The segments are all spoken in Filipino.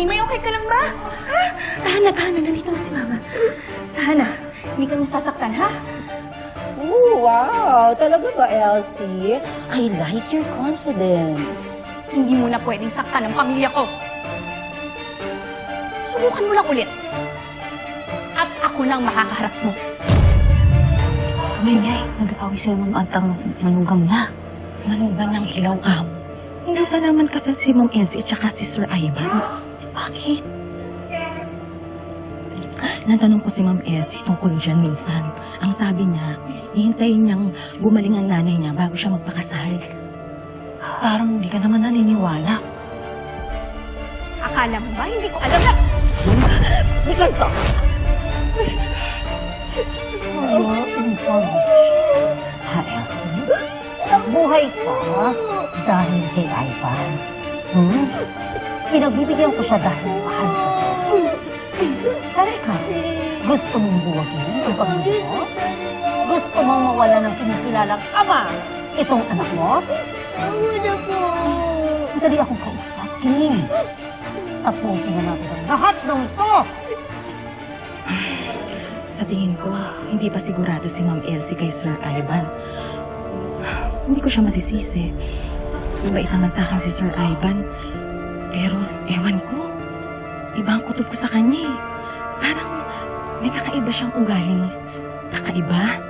Mimay, okay ka lang ba? Ha? Tahan na, tahan na. Nandito na si Mama. Tahan na. Hindi ka nasasaktan, ha? Ooh, wow! Talaga ba, Elsie? I like your confidence. Hindi mo na pwedeng saktan ang pamilya ko. Subukan mo lang ulit. At ako nang makakaharap mo. Kamingay, nag-away sila ng antang manugang niya. Manugang ng ilaw ka. Hindi ba naman kasal si Ma'am Elsie at saka si Sir Ivan? Bakit? Natanong ko si Ma'am Elsie tungkol dyan minsan. Ang sabi niya, hihintayin niyang gumaling ang nanay niya bago siya magpakasal. Parang hindi ka naman naniniwala. Akala mo ba? Hindi ko alam na... Hindi ka ito! Ha, Elsie? Buhay ka dahil kay Ivan. Hmm? Pinagbibigyan ko siya dahil mahal ka. Pero ikaw, gusto mong buwagin ang pamilya mo? Gusto mong mawala ng kinikilalang ama itong anak mo? Wala po. Madali akong kausap, King. Tapusin na natin ang lahat ng ito. Sa tingin ko, hindi pa sigurado si Ma'am Elsie kay Sir Ivan. Hindi ko siya masisisi. Mabait naman sa akin si Sir Ivan. Pero, ewan ko. Iba ang kutob ko sa kanya eh. Parang may kakaiba siyang ugaling. Kakaiba?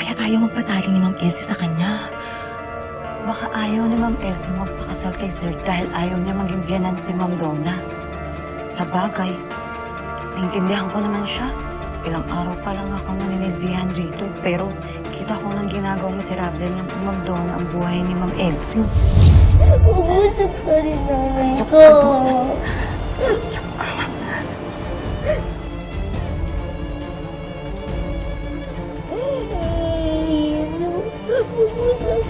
Kaya tayo magpatali ni Ma'am Elsie sa kanya. Baka ayaw ni Ma'am Elsie magpakasal kay Sir dahil ayaw niya maging biyanan si Ma'am Donna. Sa bagay, naintindihan ko naman siya. Ilang araw pa lang ako naninilbihan rito, pero kita ko nang ginagawa miserable ng Ma'am Donna ang buhay ni Ma'am Elsie. Ko.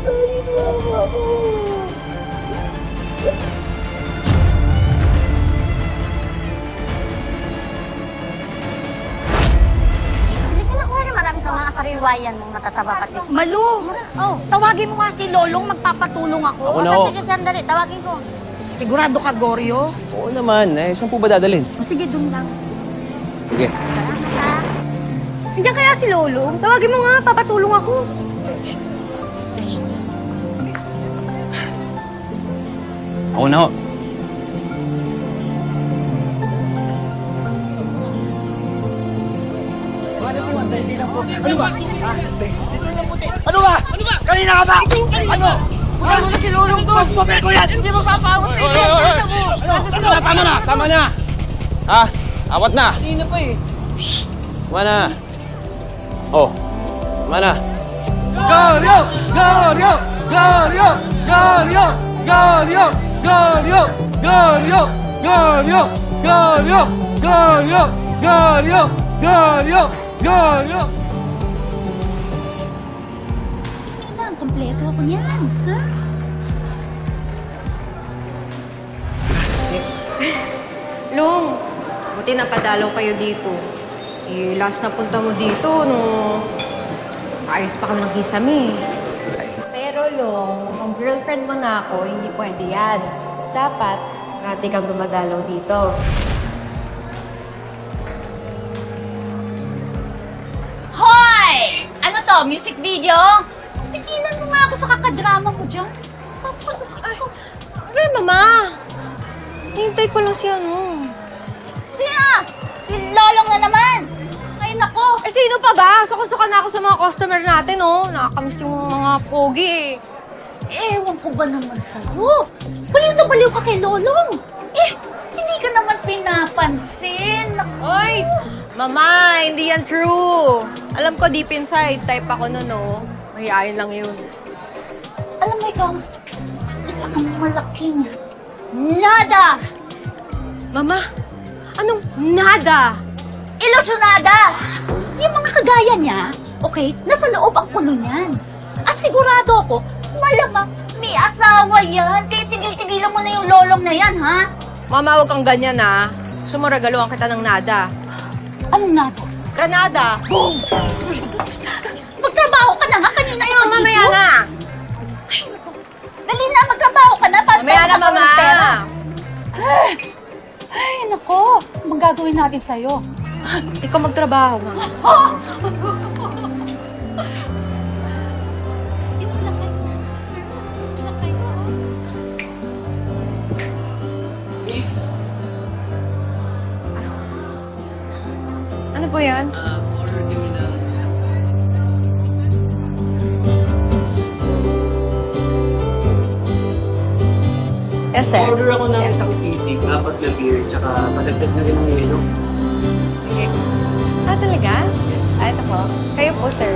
Ka rin mama ko. Sariwayan mong matataba pati. Malu! Oh, tawagin mo nga si Lolong, magpapatulong ako. Ako na sa- ho. sige, sandali, tawagin ko. Sigurado ka, Goryo? Oo naman. Eh, saan po ba dadalhin? O sige, dun lang. Sige. Salamat ha. Nandiyan kaya si Lolo? Tawagin mo nga, papatulong ako. Ako na ho. Ano ba? Ano ba? Kanina ka ba? Ano? Wala mo na si Lulong ko! Mas ko yan! Hindi mo papawat sa iyo! Tama na, tama na, tama na! Ha? Awat na! Kanina pa eh. Tama na. Oh. Tama na. Goryo! Goryo! Goryo! Goryo! Goryo! Goryo! Goryo! Goryo! Goryo! Goryo! Goryo! Goryo! Goryo! Kompleto ako niyan. Ha? Long, buti napadalaw kayo dito. Eh, last na punta mo dito, no... Ayos pa kami ng kisame. Pero Long, kung girlfriend mo na ako, hindi pwede yan. Dapat, rati kang dumadalaw dito. Hoy! Ano to, music video? Tigilan mo nga ako sa kakadrama mo dyan. Ay, mama! Hintay ko lang si ano. Sino? Si Lolong na naman! Ay, nako! Eh, sino pa ba? Suka-suka na ako sa mga customer natin, oh. Nakakamiss yung mga pogi, eh. Ewan ko ba naman sa'yo? Baliw na baliw ka kay Lolong! Eh, hindi ka naman pinapansin. Oy! Mama, hindi yan true. Alam ko deep inside, type ako nun, oh. Mahihayin lang yun. Alam mo ikaw, isa kang malaking nada! Mama, anong nada? Ilusyonada! Yung mga kagaya niya, okay, nasa loob ang kulo niyan. At sigurado ako, malamang may asawa yan. Titigil-tigilan mo na yung lolong na yan, ha? Mama, huwag kang ganyan, ah. Sumuragaluhan kita ng nada. Anong nada? Granada! Magtrabaho natin sa'yo. Ikaw magtrabaho, ma'am. Ano po yan? Yes, sir. Order ako ng isang sisig, apat na beer, tsaka padagdag na rin ng yelo. Ah, talaga? Ah, ito po. Kayo po, sir.